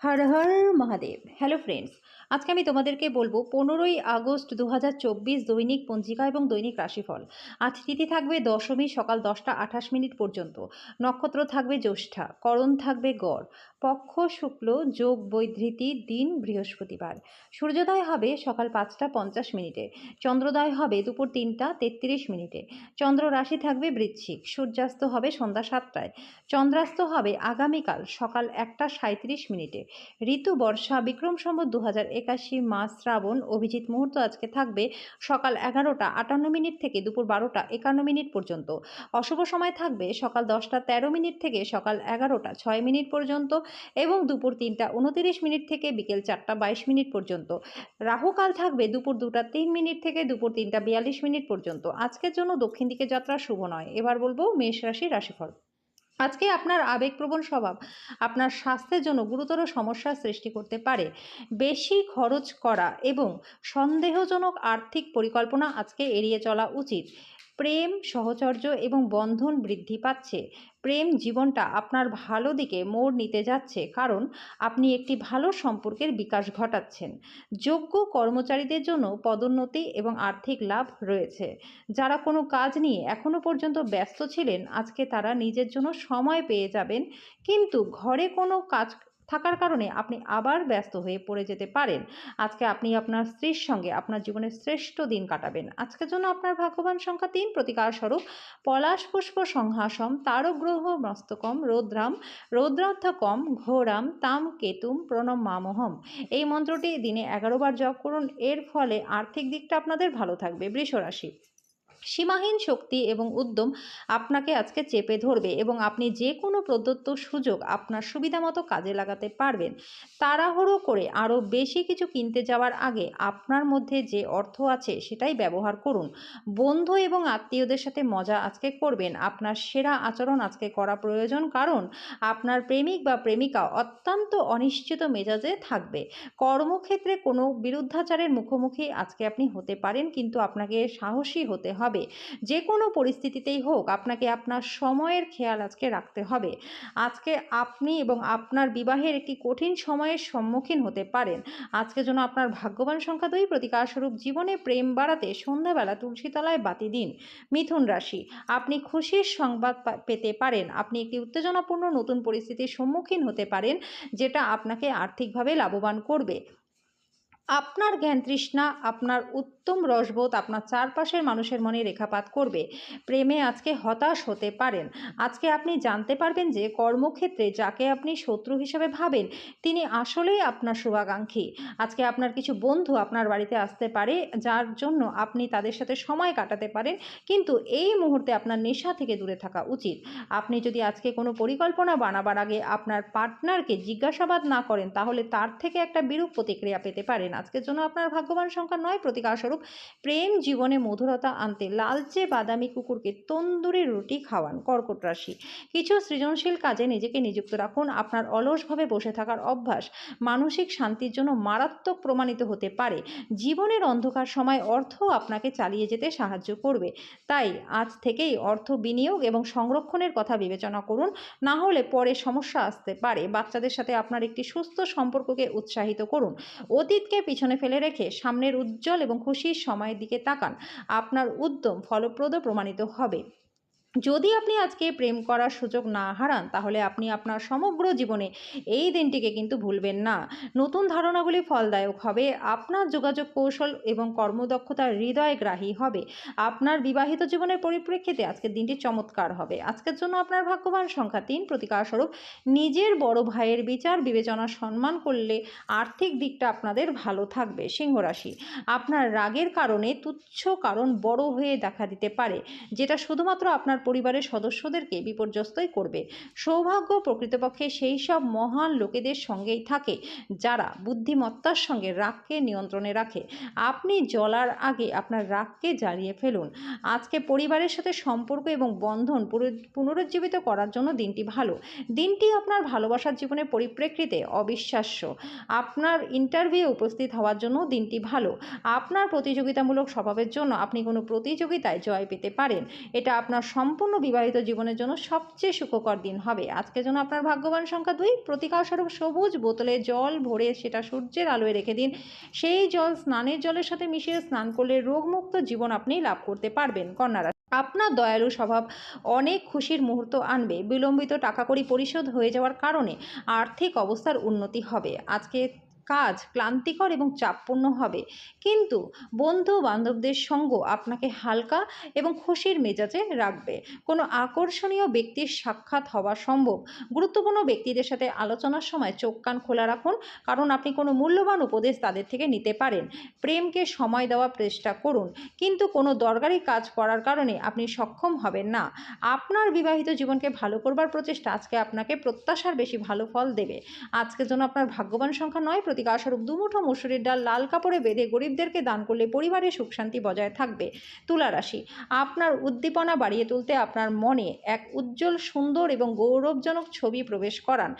হর Har Mahadev. Hello friends আজকে আমি তোমাদেরকে বলব পনেরোই আগস্ট দু হাজার চব্বিশ দৈনিক পঞ্জিকা এবং দৈনিক রাশিফল। আজ তিথি থাকবে দশমী সকাল দশটা আঠাশ মিনিট পর্যন্ত। নক্ষত্র থাকবে জ্যৈষ্ঠা। করণ থাকবে গড়। পক্ষ শুক্ল যোগ বৈধৃতি দিন বৃহস্পতিবার। সূর্যোদয় হবে সকাল পাঁচটা পঞ্চাশ মিনিটে, চন্দ্রোদয় হবে দুপুর তিনটা তেত্রিশ মিনিটে। চন্দ্র রাশি থাকবে বৃশ্চিক, সূর্যাস্ত হবে সন্ধ্যা সাতটায়। চন্দ্রাস্ত হবে আগামীকাল সকাল একটা সাঁত্রিশ মিনিটে। ঋতু বর্ষা, বিক্রম সম্বত দু হাজার একাশি মাস শ্রাবণ, অভিজিৎ মুহূর্ত আজকে থাকবে সকাল এগারোটা আটান্ন মিনিট থেকে দুপুর বারোটা একান্ন মিনিট পর্যন্ত। অশুভ সময় থাকবে সকাল দশটা তেরো মিনিট থেকে সকাল এগারোটা ছয় মিনিট পর্যন্ত। এবং দুপুর তিনটা উনতিরিশ মিনিট থেকে বিকেল চারটা বাইশ মিনিট পর্যন্ত। রাহুকাল থাকবে দুপুর দুটা তিন মিনিট থেকে দুপুর তিনটা বিয়াল্লিশ মিনিট পর্যন্ত। আজকের জন্য দক্ষিণ দিকে যাত্রা শুভ নয়। এবার বলব মেষ রাশি রাশিফল। আজকে আপনার আবেগপ্রবণ স্বভাব, আপনার স্বাস্থ্যের জন্য গুরুতর সমস্যার সৃষ্টি করতে পারে। বেশি খরচ করা এবং সন্দেহজনক আর্থিক পরিকল্পনা আজকে এড়িয়ে চলা উচিত। প্রেম, সহচর্য এবং বন্ধন বৃদ্ধি পাচ্ছে। প্রেম জীবনটা আপনার ভালো দিকে মোড় নিতে যাচ্ছে, কারণ আপনি একটি ভালো সম্পর্কের বিকাশ ঘটাচ্ছেন। যোগ্য কর্মচারীদের জন্য পদোন্নতি এবং আর্থিক লাভ রয়েছে। যারা কোনো কাজ নিয়ে এখনও পর্যন্ত ব্যস্ত ছিলেন, আজকে তারা নিজের জন্য সময় পেয়ে যাবেন, কিন্তু ঘরে কোনো কাজ থাকার কারণে আপনি আবার ব্যস্ত হয়ে পড়ে যেতে পারেন। আজকে আপনি আপনার স্ত্রীর সঙ্গে আপনার জীবনের শ্রেষ্ঠ দিন কাটাবেন। আজকের জন্য আপনার ভাগ্যবান সংখ্যা তিন। প্রতিকার স্বরূপ পলাশ পুষ্প সংহাসম তারগ্রহ মস্তকম, রৌদ্রাম রৌদ্রাধ্যকম ঘোরাম, তাম কেতুম, প্রণম মামহম। এই মন্ত্রটি দিনে এগারো বার জপ করুন। এর ফলে আর্থিক দিকটা আপনাদের ভালো থাকবে। বৃষ রাশি সীমাহীন শক্তি এবং উদ্যম আপনাকে আজকে চেপে ধরবে এবং আপনি যে কোনো প্রদত্ত সুযোগ আপনার সুবিধা মতো কাজে লাগাতে পারবেন। তাড়াহুড়ো করে আরও বেশি কিছু কিনতে যাওয়ার আগে আপনার মধ্যে যে অর্থ আছে সেটাই ব্যবহার করুন। বন্ধু এবং আত্মীয়দের সাথে মজা আজকে করবেন। আপনার সেরা আচরণ আজকে করা প্রয়োজন কারণ আপনার প্রেমিক বা প্রেমিকা অত্যন্ত অনিশ্চিত মেজাজে থাকবে। কর্মক্ষেত্রে কোনো বিরুদ্ধাচারের মুখোমুখি আজকে আপনি হতে পারেন কিন্তু আপনাকে সাহসী হতে হবে। হবে। যে কোনো পরিস্থিতিতেই হোক, আপনাকে আপনার সময়ের খেয়াল আজকে রাখতে হবে। আজকে আপনি এবং আপনার বিবাহের একটি কঠিন সময়ের সম্মুখীন হতে পারেন। আজকে যেন আপনার ভাগ্যবান সংখ্যা দুই প্রতিকারস্বরূপ জীবনে প্রেম বাড়াতে সন্ধ্যাবেলা তুলসীতলায় বাতি দিন। মিথুন রাশি, আপনি খুশির সংবাদ পেতে পারেন। আপনি একটি উত্তেজনাপূর্ণ নতুন পরিস্থিতির সম্মুখীন হতে পারেন, যেটা আপনাকে আর্থিকভাবে লাভবান করবে। আপনার জ্ঞান তৃষ্ণা, আপনার উত্তম রসবোধ আপনার চারপাশের মানুষের মনে রেখাপাত করবে। প্রেমে আজকে হতাশ হতে পারেন। আজকে আপনি জানতে পারবেন যে কর্মক্ষেত্রে যাকে আপনি শত্রু হিসেবে ভাবেন, তিনি আসলেই আপনার শুভাকাঙ্ক্ষী। আজকে আপনার কিছু বন্ধু আপনার বাড়িতে আসতে পারে, যার জন্য আপনি তাদের সাথে সময় কাটাতে পারেন, কিন্তু এই মুহূর্তে আপনার নেশা থেকে দূরে থাকা উচিত। আপনি যদি আজকে কোনো পরিকল্পনা বানাবার আগে আপনার পার্টনারকে জিজ্ঞাসাবাদ না করেন, তাহলে তার থেকে একটা বিরূপ প্রতিক্রিয়া পেতে পারেন আজকের জন্য আপনার ভাগ্যবান সংখ্যা নয়। প্রতিকারস্বরূপ প্রেম জীবনে মধুরতা আনতে লালচে বাদামি কুকুরকে তন্দুরি রুটি খাওয়ান কর্কট রাশি। কিছু সৃজনশীল কাজে নিজেকে নিযুক্ত রাখুন। আপনার অলসভাবে বসে থাকার অভ্যাস মানসিক শান্তির জন্য মারাত্মক প্রমাণিত হতে পারে। জীবনের অন্ধকার সময় অর্থ আপনাকে চালিয়ে যেতে সাহায্য করবে। তাই আজ থেকেই অর্থ বিনিয়োগ এবং সংরক্ষণের কথা বিবেচনা করুন। না হলে পরে সমস্যা আসতে পারে। বাচ্চাদের সাথে আপনার একটি সুস্থ সম্পর্ককে উৎসাহিত করুন। অতীতকে পিছনে ফেলে রেখে সামনের উজ্জ্বল এবং খুশির সময়ের দিকে তাকান। আপনার উদ্যম ফলপ্রদ প্রমাণিত হবে। যদি আপনি আজকে প্রেম করার সুযোগ না হারান, তাহলে আপনি আপনার সমগ্র জীবনে এই দিনটিকে কিন্তু ভুলবেন না। নতুন ধারণাগুলি ফলদায়ক হবে, আপনার যোগাযোগ কৌশল এবং কর্মদক্ষতা হৃদয়গ্রাহী হবে। আপনার বিবাহিত জীবনের পরিপ্রেক্ষিতে আজকের দিনটি চমৎকার হবে। আজকের জন্য আপনার ভাগ্যবান সংখ্যা তিন। প্রতিকারস্বরূপ, নিজের বড় ভাইয়ের বিচার, বিবেচনা, সম্মান করলে আর্থিক দিকটা আপনাদের ভালো থাকবে সিংহরাশি আপনার রাগের কারণে তুচ্ছ কারণ বড় হয়ে দেখা দিতে পারে, যেটা শুধুমাত্র আপনার পরিবারের সদস্যদেরকে বিপর্যস্তই করবে। সৌভাগ্য প্রকৃতপক্ষে সেই সব মহান লোকেদের সঙ্গেই থাকে, যারা বুদ্ধিমত্তার সঙ্গে রাগকে নিয়ন্ত্রণে রাখে। আপনি জলার আগে আপনার রাগকে জ্বালিয়ে ফেলুন। আজকে পরিবারের সাথে সম্পর্ক এবং বন্ধন পুনরুজ্জীবিত করার জন্য দিনটি ভালো। দিনটি আপনার ভালোবাসার জীবনের পরিপ্রেক্ষিতে অবিশ্বাস্য। আপনার ইন্টারভিউ উপস্থিত হওয়ার জন্য দিনটি ভালো। আপনার প্রতিযোগিতামূলক স্বভাবের জন্য আপনি কোনো প্রতিযোগিতায় জয় পেতে পারেন। এটা আপনার সম সম্পূর্ণ বিবাহিত জীবনের জন্য সবচেয়ে সুখকর দিন হবে। আজকের জন্য আপনার ভাগ্যবান সংখ্যা দুই, প্রতিকার স্বরূপ সবুজ, বোতলে জল ভরে সেটা সূর্যের আলোয় রেখে দিন। সেই জল, স্নানের জলের সাথে মিশিয়ে স্নান করলে রোগমুক্ত জীবন আপনি লাভ করতে পারবেন। কন্যা রাশি। আপনার দয়ালু স্বভাব অনেক খুশির মুহূর্ত আনবে। বিলম্বিত টাকা কড়ি পরিশোধ হয়ে যাওয়ার কারণে আর্থিক অবস্থার উন্নতি হবে। আজকে কাজ ক্লান্তিকর এবং চাপপূর্ণ হবে। কিন্তু বন্ধু বান্ধবদের সঙ্গ আপনাকে হালকা এবং খুশির মেজাজে রাখবে। কোনো আকর্ষণীয় ব্যক্তির সাক্ষাৎ হওয়া সম্ভব। গুরুত্বপূর্ণ ব্যক্তিদের সাথে আলোচনার সময় চোখ কান খোলা রাখুন, কারণ আপনি কোনো মূল্যবান উপদেশ তাদের থেকে নিতে পারেন। প্রেমকে সময় দেওয়ার চেষ্টা করুন, কিন্তু কোনো দরকারি কাজ করার কারণে আপনি সক্ষম হবেন না। আপনার বিবাহিত জীবনকে ভালো করবার প্রচেষ্টা আজকে আপনাকে প্রত্যাশার বেশি ভালো ফল দেবে। আজকের জন্য আপনার ভাগ্যবান সংখ্যা নয় প্রতিকারস্বরূপ দুমুঠো মুসুরির ডাল লাল কাপড়ে বেঁধে গরিবদেরকে দান করলে পরিবারের সুখ শান্তি বজায় থাকবে। তুলা রাশি, আপনার উদ্দীপনা বাড়িয়ে তুলতে আপনার মনে এক উজ্জ্বল, সুন্দর এবং গৌরবজনক ছবি প্রবেশ করান।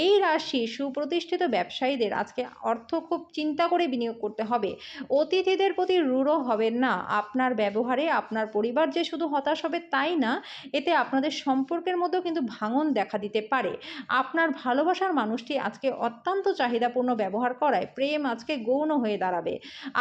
এই রাশি সুপ্রতিষ্ঠিত ব্যবসায়ীদের আজকে অর্থ খুব চিন্তা করে বিনিয়োগ করতে হবে। অতিথিদের প্রতি রূঢ় হবেন না। আপনার ব্যবহারে আপনার পরিবার যে শুধু হতাশ হবে তাই না, এতে আপনাদের সম্পর্কের মধ্যেও কিন্তু ভাঙন দেখা দিতে পারে। আপনার ভালোবাসার মানুষটি আজকে অত্যন্ত চাহিদাপূর্ণ ব্যবহার করায় প্রেম আজকে গৌণ হয়ে দাঁড়াবে।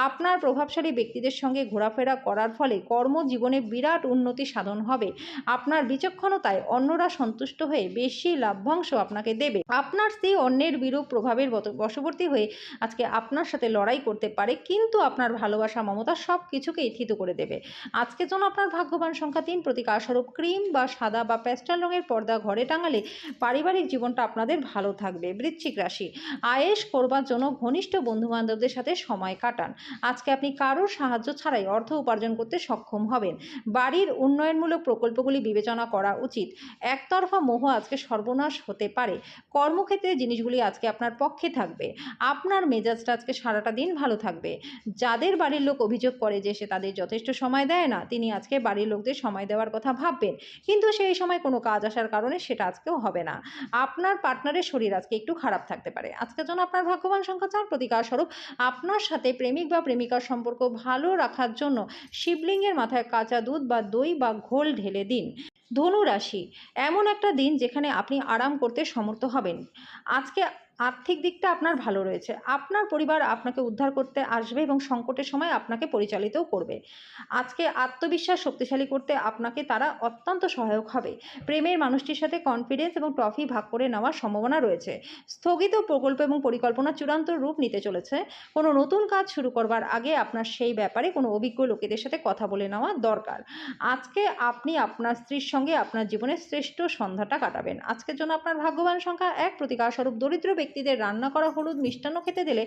আপনার প্রভাবশালী ব্যক্তিদের সঙ্গে ঘোরাফেরা করার ফলে কর্মজীবনে বিরাট উন্নতি সাধন হবে। আপনার বিচক্ষণতায় অন্যরা সন্তুষ্ট হয়ে বেশি লাভ্যাংশ আপনাকে দেবে। আপনার স্ত্রী অন্যের বিরূপ প্রভাবের বশবর্তী হয়ে আজকে আপনার সাথে লড়াই করতে পারে, কিন্তু আপনার ভালোবাসা, মমতা সব কিছুকেই থিত করে দেবে। আজকের জন্য আপনার ভাগ্যবান সংখ্যা তিন প্রতিকারস্বরূপ ক্রিম বা সাদা বা প্যাস্টাল রঙের পর্দা ঘরে টাঙালে পারিবারিক জীবনটা আপনাদের ভালো থাকবে। বৃশ্চিক রাশি, আয়েশ করবার জন্য ঘনিষ্ঠ বন্ধুবান্ধবদের সাথে সময় কাটান। আজকে আপনি কারোর সাহায্য ছাড়াই অর্থ উপার্জন করতে সক্ষম হবেন। বাড়ির উন্নয়নমূলক প্রকল্পগুলি বিবেচনা করা উচিত। একতরফা মোহ আজকে সর্বনাশ হতে পারে। কর্মক্ষেত্রে জিনিসগুলি আজকে আপনার পক্ষে থাকবে। আপনার মেজাজটা আজকে সারাটা দিন ভালো থাকবে। যাদের বাড়ির লোক অভিযোগ করে যে সে তাদের যথেষ্ট সময় দেয় না, তিনি আজকে বাড়ির লোকদের সময় দেওয়ার কথা ভাববেন। কিন্তু সেই সময় কোনো কাজ আসার কারণে সেটা আজকেও হবে না। আপনার পার্টনারের শরীর আজকে একটু খারাপ থাকতে পারে। আজকের জন্য আপনার ভাগ্যবান সংখ্যা চার প্রতিকার স্বরূপ আপনার সাথে প্রেমিক বা প্রেমিকার সম্পর্ক ভালো রাখার জন্য শিবলিঙ্গের মাথায় কাঁচা দুধ বা দই বা ঘোল ঢেলে দিন। ধনু রাশি এমন একটা দিন যেখানে আপনি আরাম করতে সমর্থ হবেন। আজকে আর্থিক দিকটা আপনার ভালো রয়েছে। আপনার পরিবার আপনাকে উদ্ধার করতে আসবে এবং সংকটের সময় আপনাকে পরিচালিতও করবে। আজকে আত্মবিশ্বাস শক্তিশালী করতে আপনাকে তারা অত্যন্ত সহায়ক হবে। প্রেমের মানুষটির সাথে কনফিডেন্স এবং ট্রফি ভাগ করে নেওয়ার সম্ভাবনা রয়েছে। স্থগিত প্রকল্প এবং পরিকল্পনা চূড়ান্ত রূপ নিতে চলেছে। কোনো নতুন কাজ শুরু করবার আগে আপনার সেই ব্যাপারে কোনো অভিজ্ঞ লোকেদের সাথে কথা বলে নেওয়া দরকার। আজকে আপনি আপনার স্ত্রীর সঙ্গে আপনার জীবনের শ্রেষ্ঠ সন্ধ্যাটা কাটাবেন। আজকের জন্য আপনার ভাগ্যবান সংখ্যা এক। প্রতিকার স্বরূপ দরিদ্র ব্যক্তিদের রান্না করা হলুদ মিষ্টান্ন খেতে দিলে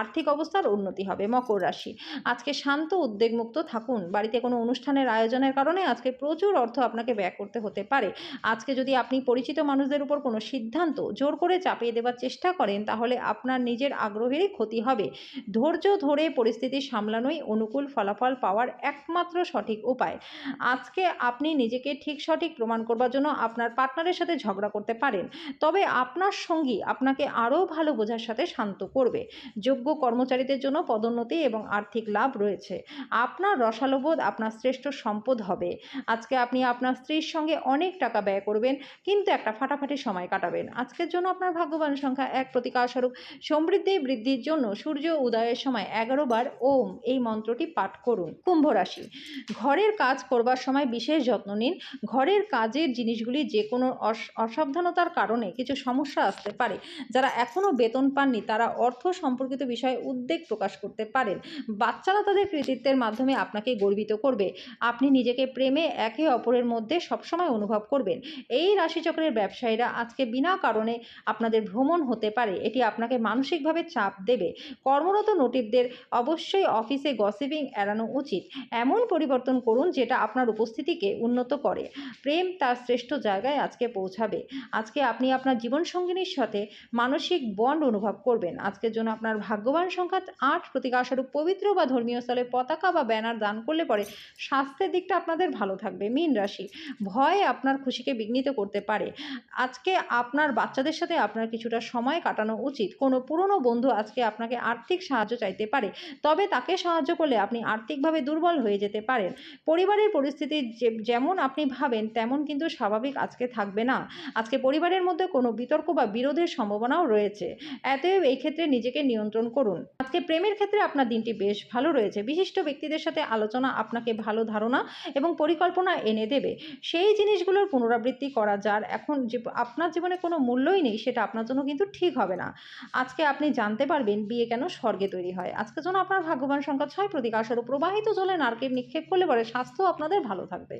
আর্থিক অবস্থার উন্নতি হবে মকর রাশি। আজকে শান্ত, উদ্বেগমুক্ত থাকুন। বাড়িতে কোনো অনুষ্ঠানের আয়োজনের কারণে আজকে প্রচুর অর্থ আপনাকে ব্যয় করতে হতে পারে। আজকে যদি আপনি পরিচিত মানুষদের উপর কোনো সিদ্ধান্ত জোর করে চাপিয়ে দেওয়ার চেষ্টা করেন, তাহলে আপনার নিজের আগ্রহেরই ক্ষতি হবে। ধৈর্য ধরে পরিস্থিতি সামলানোই অনুকূল ফলাফল পাওয়ার একমাত্র সঠিক উপায়। আজকে আপনি নিজেকে ঠিক সঠিক প্রমাণ করবার জন্য আপনার পার্টনারের সাথে ঝগড়া করতে পারেন। তবে আপনার সঙ্গী আপনাকে আরও ভালো বোঝার সাথে শান্ত করবে। যোগ্য কর্মচারীদের জন্য পদোন্নতি এবং আর্থিক লাভ রয়েছে। আপনার রসালোবোধ আপনার শ্রেষ্ঠ সম্পদ হবে। আজকে আপনি আপনার স্ত্রীর সঙ্গে অনেক টাকা ব্যয় করবেন, কিন্তু একটা ফাটাফাটি সময় কাটাবেন। আজকের জন্য আপনার ভাগ্যবান সংখ্যা এক প্রতিকারস্বরূপ সমৃদ্ধি বৃদ্ধির জন্য সূর্য উদয়ের সময় এগারো বার ওম এই মন্ত্রটি পাঠ করুন। কুম্ভ রাশি। ঘরের কাজ করবার সময় বিশেষ যত্ন নিন। ঘরের কাজের জিনিসগুলি যে কোনো অস- অসাবধানতার কারণে কিছু সমস্যা আসতে পারে। যারা এখনও বেতন পাননি, তারা অর্থ সম্পর্কিত বিষয়ে উদ্বেগ প্রকাশ করতে পারেন। বাচ্চারা তাদের কৃতিত্বের মাধ্যমে আপনাকে গর্বিত করবে। আপনি নিজেকে প্রেমে একে অপরের মধ্যে সবসময় অনুভব করবেন। এই রাশিচক্রের ব্যবসায়ীরা আজকে বিনা কারণে আপনাদের ভ্রমণ হতে পারে। এটি আপনাকে মানসিকভাবে চাপ দেবে। কর্মরত নোটিভদের অবশ্যই অফিসে গসিপিং এড়ানো উচিত। এমন পরিবর্তন করুন যেটা আপনার উপস্থিতিকে উন্নত করে। প্রেম তার শ্রেষ্ঠ জায়গায় আজকে পৌঁছাবে। আজকে আপনি আপনার জীবনসঙ্গিনীর সাথে মানসিক মানসিক বন্ড অনুভব করবেন। আজকের জন্য আপনার ভাগ্যবান সংখ্যা আট প্রতিকারস্বরূপ পবিত্র বা ধর্মীয় স্থলে পতাকা বা ব্যানার দান করলে পরে স্বাস্থ্যের দিকটা আপনাদের ভালো থাকবে। মীন রাশি, ভয় আপনার খুশিকে বিঘ্নিত করতে পারে। আজকে আপনার বাচ্চাদের সাথে আপনার কিছুটা সময় কাটানো উচিত। কোনো পুরনো বন্ধু আজকে আপনাকে আর্থিক সাহায্য চাইতে পারে। তবে তাকে সাহায্য করলে আপনি আর্থিকভাবে দুর্বল হয়ে যেতে পারেন। পরিবারের পরিস্থিতি যেমন আপনি ভাবেন, তেমন কিন্তু স্বাভাবিক আজকে থাকবে না। আজকে পরিবারের মধ্যে কোনো বিতর্ক বা বিরোধের সম্ভাবনাও রয়েছে। এতএব এই ক্ষেত্রে নিজেকে নিয়ন্ত্রণ করুন। আজকে প্রেমের ক্ষেত্রে আপনার দিনটি বেশ ভালো রয়েছে। বিশিষ্ট ব্যক্তিদের সাথে আলোচনা আপনাকে ভালো ধারণা এবং পরিকল্পনা এনে দেবে। সেই জিনিসগুলোর পুনরাবৃত্তি করা যার এখন আপনার জীবনে কোনো মূল্যই নেই সেটা আপনার জন্য কিন্তু ঠিক হবে না। আজকে আপনি জানতে পারবেন বিয়ে কেন স্বর্গে তৈরি হয়। আজকের জন্য আপনার ভাগ্যবান সংখ্যা ছয় প্রতিকারস্বরূপ প্রবাহিত জলে নারকেল নিক্ষেপ করলে পরে স্বাস্থ্য আপনাদের ভালো থাকবে।